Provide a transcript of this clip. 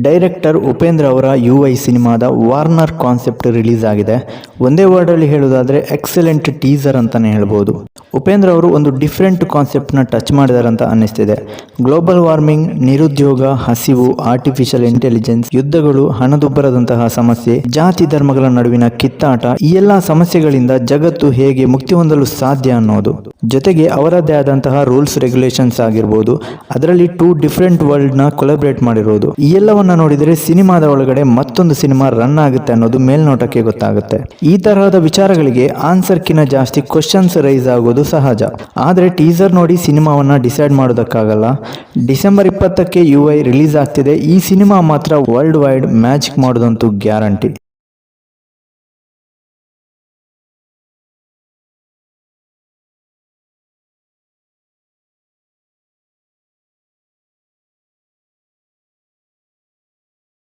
Director Upendra ಅವರ U I ಸಿನಿಮಾದ Warner concept release ಆಗಿದೆ. ಒಂದೇ ವರ್ಡಲ್ಲಿ ಹೇಳೋದಾದರೆ ಎಕ್ಸಲೆಂಟ್ ಟೀಸರ್ ಅಂತಲೇ ಹೇಳ್ಬೋದು. ಉಪೇಂದ್ರ ಅವರು ಒಂದು ಡಿಫ್ರೆಂಟ್ ಕಾನ್ಸೆಪ್ಟ್ನ ಟಚ್ ಮಾಡಿದಾರೆ ಅಂತ ಅನ್ನಿಸ್ತಿದೆ. ಗ್ಲೋಬಲ್ ವಾರ್ಮಿಂಗ್, ನಿರುದ್ಯೋಗ, ಹಸಿವು, ಆರ್ಟಿಫಿಷಿಯಲ್ ಇಂಟೆಲಿಜೆನ್ಸ್, ಯುದ್ಧಗಳು, ಹಣದುಬ್ಬರದಂತಹ ಸಮಸ್ಯೆ, ಜಾತಿ ಧರ್ಮಗಳ ನಡುವಿನ ಕಿತ್ತಾಟ, ಈ ಎಲ್ಲ ಸಮಸ್ಯೆಗಳಿಂದ ಜಗತ್ತು ಹೇಗೆ ಮುಕ್ತಿ ಹೊಂದಲು ಸಾಧ್ಯ ಅನ್ನೋದು. ಜೊತೆಗೆ ಅವರದ್ದೇ ಆದಂತಹ ರೂಲ್ಸ್ ರೆಗ್ಯುಲೇಷನ್ಸ್ ಆಗಿರ್ಬೋದು. ಅದರಲ್ಲಿ ಟೂ ಡಿಫ್ರೆಂಟ್ ವರ್ಲ್ಡ್ನ ಕೊಲಾಬ್ರೇಟ್ ಮಾಡಿರೋದು. ಈ ಎಲ್ಲವನ್ನ ನೋಡಿದರೆ ಸಿನಿಮಾದ ಒಳಗಡೆ ಮತ್ತೊಂದು ಸಿನಿಮಾ ರನ್ ಆಗುತ್ತೆ ಅನ್ನೋದು ಮೇಲ್ನೋಟಕ್ಕೆ ಗೊತ್ತಾಗುತ್ತೆ. ಈ ತರಹದ ವಿಚಾರಗಳಿಗೆ ಆನ್ಸರ್ಕಿನ ಜಾಸ್ತಿ ಕ್ವಶನ್ಸ್ ರೈಸ್ ಆಗೋದು ಸಹಜ. ಆದರೆ ಟೀಸರ್ ನೋಡಿ ಸಿನಿಮಾವನ್ನ ಡಿಸೈಡ್ ಮಾಡೋದಕ್ಕಾಗಲ್ಲ. ಡಿಸೆಂಬರ್ ಇಪ್ಪತ್ತಕ್ಕೆ ಯು ಐ ರಿಲೀಸ್ ಆಗ್ತಿದೆ. ಈ ಸಿನಿಮಾ ಮಾತ್ರ ವರ್ಲ್ಡ್ ವೈಡ್ ಮ್ಯಾಜಿಕ್ ಮಾಡೋದಂತೂ ಗ್ಯಾರಂಟಿ